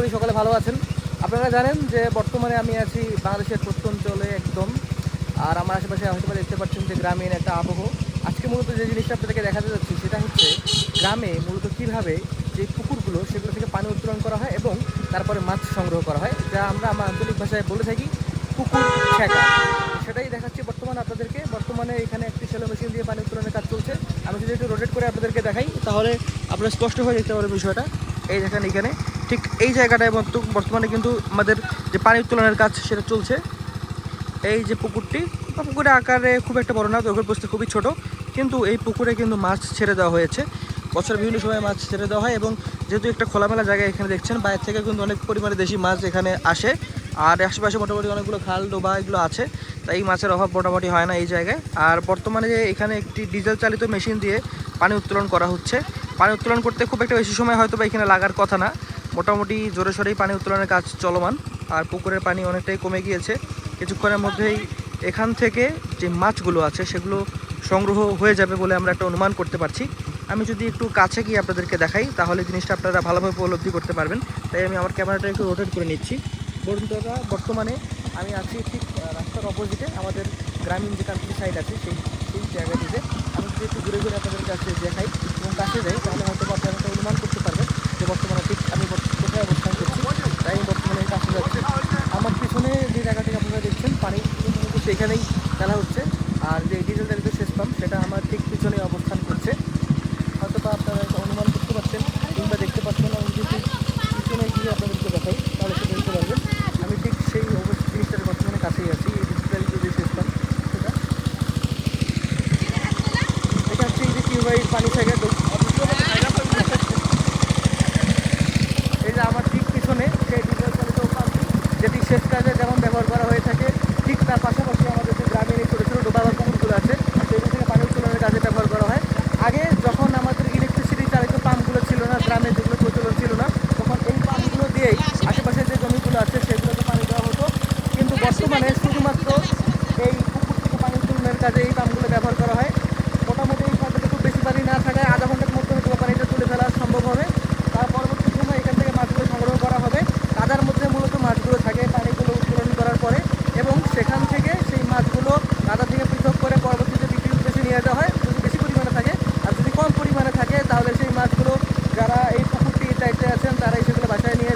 করি, সকলে ভালো আছেন। আপনারা জানেন যে বর্তমানে আমি আছি বাংলাদেশের প্রত্যঞ্চলে একদম। আর আমার আশেপাশে হয়তো দেখতে পাচ্ছেন যে গ্রামীণ একটা আবহ। আজকে মূলত যে জিনিসটা আপনাদেরকে দেখাতে যাচ্ছি, সেটা হচ্ছে গ্রামে মূলত কীভাবে যে পুকুরগুলো, সেগুলো থেকে পানি উত্তোলন করা হয় এবং তারপরে মাছ সংগ্রহ করা হয়, যা আমরা আমার আঞ্চলিক ভাষায় বলে থাকি পুকুর ছেঁকা। সেটাই দেখাচ্ছি বর্তমানে আপনাদেরকে। বর্তমানে এখানে একটি সেলো মেশিন দিয়ে পানি উত্তোলনের কাজ চলছে। আমি যদি একটু রোটেট করে আপনাদেরকে দেখাই, তাহলে আপনারা স্পষ্ট হয়ে দেখতে পারবেন বিষয়টা। এই দেখেন এখানে। ঠিক এই জায়গাটায় বর্ত- বর্তমানে কিন্তু আমাদের যে পানি উত্তোলনের কাজ সেটা চলছে। এই যে পুকুরটি পুকুরের আকারে খুব একটা বড় না দৈর্ঘ্য প্রস্থে খুবই ছোট। কিন্তু এই পুকুরে কিন্তু মাছ ছেড়ে দেওয়া হয়েছে। বছর বিভিন্ন সময় মাছ ছেড়ে দেওয়া হয় এবং যেহেতু একটা খোলামেলা জায়গা এখানে দেখছেন, বাইরে থেকে কিন্তু অনেক পরিমাণে দেশি মাছ এখানে আসে। আর আশেপাশে মোটামুটি অনেকগুলো খাল, ডোবা এগুলো আছে, তাই এই মাছের অভাব মোটামুটি হয় না এই জায়গায়। আর বর্তমানে যে এখানে একটি ডিজেল চালিত মেশিন দিয়ে পানি উত্তোলন করা হচ্ছে। পানি উত্তোলন করতে খুব একটা বেশি সময় হয়তো বা এখানে লাগার কথা না। মোটামুটি জোরে সোরেই পানি উত্তোলনের কাজ চলমান, আর পুকুরের পানি অনেকটাই কমে গিয়েছে। কিছুক্ষণের মধ্যেই এখান থেকে যে মাছগুলো আছে, সেগুলো সংগ্রহ হয়ে যাবে বলে আমরা একটা অনুমান করতে পারছি। আমি যদি একটু কাছে গিয়ে আপনাদেরকে দেখাই, তাহলে জিনিসটা আপনারা ভালোভাবে উপলব্ধি করতে পারবেন। তাই আমি আমার ক্যামেরাটা একটু রোটেট করে নিচ্ছি। দাদা, বর্তমানে আমি আছি ঠিক রাস্তার অপোজিটে আমাদের গ্রামীণ যে কান্ট্রি সাইড আছে, সেই সেই জায়গাটিতে। আমি যদি একটু ঘুরে ঘুরে আপনাদের কাছে দেখাই এবং কাছে যাই তাহলে হয়তো বা আপনারা একটা অনুমান করতে পারবেন যে বর্তমানে ঠিক আমি বর্ত- কোথায় অবস্থান করছি তাই আমি বর্তমানে কাছে যাচ্ছি আমার পিছনে যে জায়গাটাকে আপনারা দেখছেন পানি সেখানেই ফেলা হচ্ছে। আর যে ডিজেল চালিত শেষ পাম্প, সেটা আমার ঠিক পিছনে অবস্থান করছে। হয়তো বা আপনারা অনুমান করতে পারছেন। কিংবা দেখতে পাচ্ছেন আমি যদি পিছনে গিয়ে আপনাদেরকে দেখাই, তাহলে সেটা দেখতে পারবেন আমি ঠিক সেই জিনিসটার বর্তমানে কাছেই আছি। এই ডিজিটাল যে শেষ পাম্প, সেটা। এটা হচ্ছে এই যে কিউবাই পানি থেকে এই যে আমার ঠিক পিছনে সেই ডিজেল চালিত পাম্প, যেটি শেষ কাজে যেমন ব্যবহার করা হয়ে কাজে এই পাম্পগুলো ব্যবহার করা হয়। মোটামুটি এই পাম্পে খুব বেশি পানি না থাকায় আধা ঘণ্টার মধ্যে হয়তো পানিটা তুলে ফেলা সম্ভব হবে। তার পরবর্তী সময় এখান থেকে মাছগুলো সংগ্রহ করা হবে। কাদার মধ্যে মূলত মাছগুলো থাকে পানিগুলো উত্তোলন করার পরে এবং সেখান থেকে সেই মাছগুলো কাদা থেকে পৃথক করে পরবর্তীতে বিক্রির উদ্দেশ্যে নিয়ে যাওয়া হয়। যদি বেশি পরিমাণে থাকে আর যদি কম পরিমাণে থাকে, তাহলে সেই মাছগুলো যারা এই পুকুরটির দায়িত্বে আছেন তারা এই সেগুলো বাসায় নিয়ে